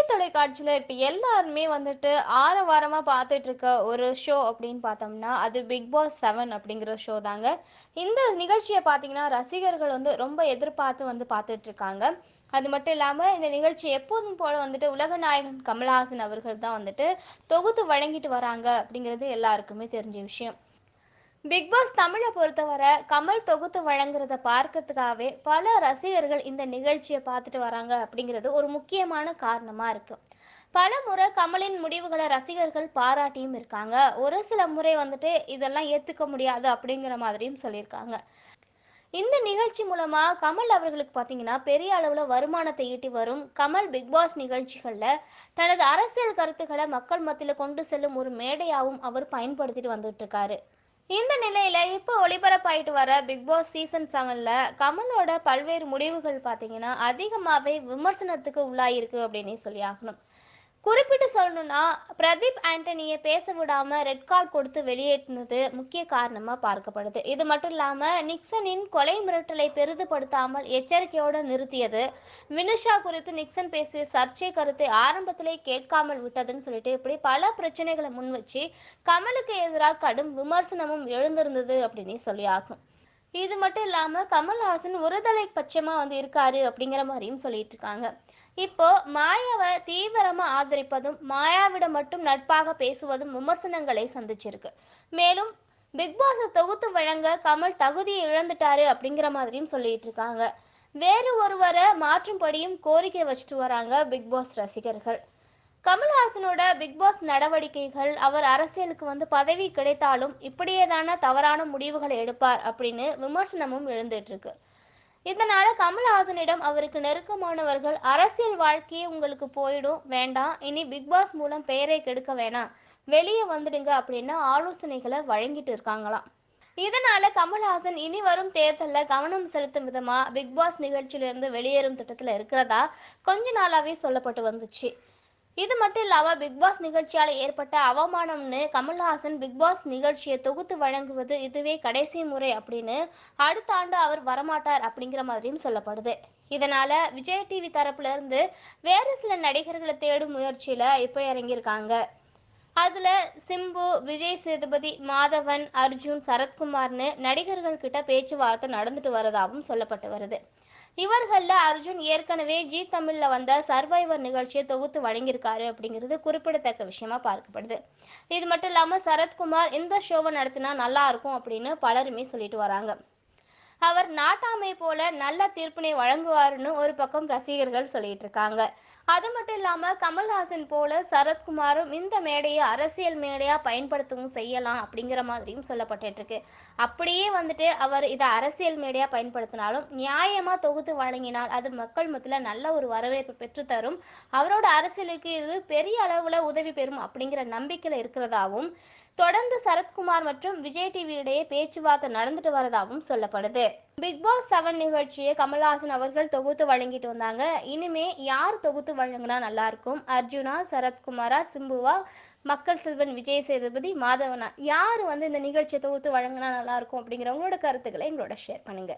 விஜய் தொலைக்காட்சியில் இப்போ எல்லாருமே வந்துட்டு ஆரவாரமாக பார்த்துட்டு இருக்க ஒரு ஷோ அப்படின்னு பார்த்தோம்னா அது பிக் பாஸ் செவன் அப்படிங்கிற ஷோ தாங்க. இந்த நிகழ்ச்சியை பார்த்தீங்கன்னா ரசிகர்கள் வந்து ரொம்ப எதிர்பார்த்து வந்து பார்த்துட்டு இருக்காங்க அது மட்டும் இல்லாமல் இந்த நிகழ்ச்சி எப்போதும் போல வந்துட்டு உலக நாயகன் கமல்ஹாசன் அவர்கள் தான் வந்துட்டு தொகுத்து வழங்கிட்டு வராங்க அப்படிங்கிறது எல்லாருக்குமே தெரிஞ்ச விஷயம். பிக் பாஸ் தமிழை பொறுத்தவரை கமல் தொகுத்து வழங்குறத பார்க்கறதுக்காகவே பல ரசிகர்கள் இந்த நிகழ்ச்சியை பார்த்துட்டு வராங்க அப்படிங்கிறது ஒரு முக்கியமான காரணமாக இருக்கு. பல முறை கமலின் முடிவுகளை ரசிகர்கள் பாராட்டியும் இருக்காங்க. ஒரு சில முறை வந்துட்டு இதெல்லாம் ஏற்றுக்க முடியாது அப்படிங்கிற மாதிரியும் சொல்லியிருக்காங்க. இந்த நிகழ்ச்சி மூலமா கமல் அவர்களுக்கு பார்த்தீங்கன்னா பெரிய அளவில் வருமானத்தை ஈட்டி வரும் கமல் பிக் பாஸ் நிகழ்ச்சிகளில் தனது அரசியல் கருத்துக்களை மக்கள் மத்தியில் கொண்டு செல்லும் ஒரு மேடையாகவும் அவர் பயன்படுத்திட்டு வந்துட்டு இருக்காரு. இந்த நிலையில இப்போ ஒளிபரப்பாயிட்டு வர பிக் பாஸ் சீசன் செவன்ல கமலோட பல்வேறு முடிவுகள் பார்த்தீங்கன்னா அதிகமாகவே விமர்சனத்துக்கு உள்ளாயிருக்கு அப்படின்னே சொல்லி ஆகணும். குறிப்பிட்டு சொல்லணும்னா பிரதீப் ஆண்டனியை பேச விடாம ரெட் கார்டு கொடுத்து வெளியேற்றினது முக்கிய காரணமா பார்க்கப்படுது. இது மட்டும் இல்லாம நிக்சனின் கொலை மிரட்டலை பெரிதுபடுத்தாமல் எச்சரிக்கையோடு நிறுத்தியது. வினுஷா குறித்து நிக்சன் பேசிய சர்ச்சை கருத்தை ஆரம்பத்திலே கேட்காமல் விட்டதுன்னு சொல்லிட்டு இப்படி பல பிரச்சனைகளை முன் வச்சு கமலுக்கு எதிராக கடும் விமர்சனமும் எழுந்திருந்தது அப்படின்னு சொல்லி ஆகும். இது மட்டும் இல்லாமல் கமல்ஹாசன் ஒருதலை பட்சமாக வந்து இருக்காரு அப்படிங்கிற மாதிரியும் சொல்லிட்டு இருக்காங்க. இப்போ மாயாவை தீவிரமாக ஆதரிப்பதும் மாயாவிடம் மட்டும் நட்பாக பேசுவதும் விமர்சனங்களை சந்திச்சிருக்கு. மேலும் பிக் பாஸை தொகுத்து வழங்க கமல் தகுதியை இழந்துட்டாரு அப்படிங்கிற மாதிரியும் சொல்லிட்டு இருக்காங்க. வேறு ஒருவரை மாற்றும்படியும் கோரிக்கை வச்சுட்டு வராங்க பிக் பாஸ் ரசிகர்கள். கமல்ஹாசனோட பிக் பாஸ் நடவடிக்கைகள் அவர் அரசியலுக்கு வந்து பதவி கிடைத்தாலும் இப்படியே தானே தவறான முடிவுகளை எடுப்பார் அப்படின்னு விமர்சனமும் எழுந்துட்டு இருக்கு இதனால கமல்ஹாசனிடம் அவருக்கு நெருக்கமானவர்கள் அரசியல் வாழ்க்கையே உங்களுக்கு போயிடும் வேண்டாம். இனி பிக் பாஸ் மூலம் பெயரை கெடுக்க வேணாம். வெளியே வந்துடுங்க அப்படின்னு ஆலோசனைகளை வழங்கிட்டு இருக்காங்களாம். இதனால கமல்ஹாசன் இனி வரும் தேர்தலில் கவனம் செலுத்தும் விதமா பிக் பாஸ் நிகழ்ச்சியிலிருந்து வெளியேறும் திட்டத்தில் இருக்கிறதா கொஞ்ச நாளாவே சொல்லப்பட்டு வந்துச்சு. இது மட்டும் இல்லாம பிக் பாஸ் நிகழ்ச்சியால் ஏற்பட்ட அவமானம்னு கமல்ஹாசன் பிக் பாஸ் நிகழ்ச்சியை தொகுத்து வழங்குவது இதுவே கடைசி முறை அப்படின்னு அடுத்த ஆண்டு அவர் வரமாட்டார் அப்படிங்கிற மாதிரியும் சொல்லப்படுது. இதனால விஜய் டிவி தரப்புல இருந்து வேறு சில நடிகர்களை தேடும் முயற்சியில இப்போ இறங்கியிருக்காங்க. அதுல சிம்பு விஜய் சேதுபதி மாதவன் அர்ஜுன் சரத்குமார்னு நடிகர்கள் கிட்ட பேச்சுவார்த்தை நடந்துட்டு வரதாகவும் சொல்லப்பட்டு வருது. இவர்களில் அர்ஜுன் ஏற்கனவே ஜி தமிழ்ல வந்த சர்வைவர் நிகழ்ச்சியை தொகுத்து வழங்கியிருக்காரு அப்படிங்கிறது குறிப்பிடத்தக்க விஷயமா பார்க்கப்படுது. இது மட்டும் இல்லாம சரத்குமார் இந்த ஷோவை நடத்தினா நல்லா இருக்கும் அப்படின்னு பலருமே சொல்லிட்டு வராங்க. அவர் நாட்டாமை போல நல்ல தீர்ப்பினை வழங்குவாருன்னு ஒரு பக்கம் ரசிகர்கள் சொல்லிட்டு இருக்காங்க. அது மட்டும் இல்லாம கமல்ஹாசன் போல சரத்குமாரும் இந்த மேடையை அரசியல் மேடையா பயன்படுத்தவும் செய்யலாம் அப்படிங்கிற மாதிரியும் சொல்லப்பட்டுட்டு இருக்கு. அப்படியே வந்துட்டு அவர் இதை அரசியல் மேடையா பயன்படுத்தினாலும் நியாயமா தொகுத்து வழங்கினால் அது மக்கள் மத்தியில் நல்ல ஒரு வரவேற்பு பெற்றுத்தரும் அவரோட அரசியலுக்கு இது பெரிய அளவுல உதவி பெறும் அப்படிங்கிற நம்பிக்கையில இருக்கிறதாவும் தொடர்ந்து சரத்குமார் மற்றும் விஜய் டிவி இடையே பேச்சுவார்த்தை நடந்துட்டு வரதாகவும் சொல்லப்படுது. பிக் பாஸ் செவன் நிகழ்ச்சியை கமல்ஹாசன் அவர்கள் தொகுத்து வழங்கிட்டு வந்தாங்க. இனிமே யார் தொகுத்து வழங்கினா நல்லா இருக்கும்? அர்ஜுனா சரத்குமாரா சிம்புவா மக்கள் செல்வன் விஜய் சேதுபதி மாதவனா. யார் வந்து இந்த நிகழ்ச்சியை தொகுத்து வழங்கினா நல்லா இருக்கும் அப்படிங்கிறவங்களோட கருத்துக்களை எங்களோட ஷேர் பண்ணுங்க.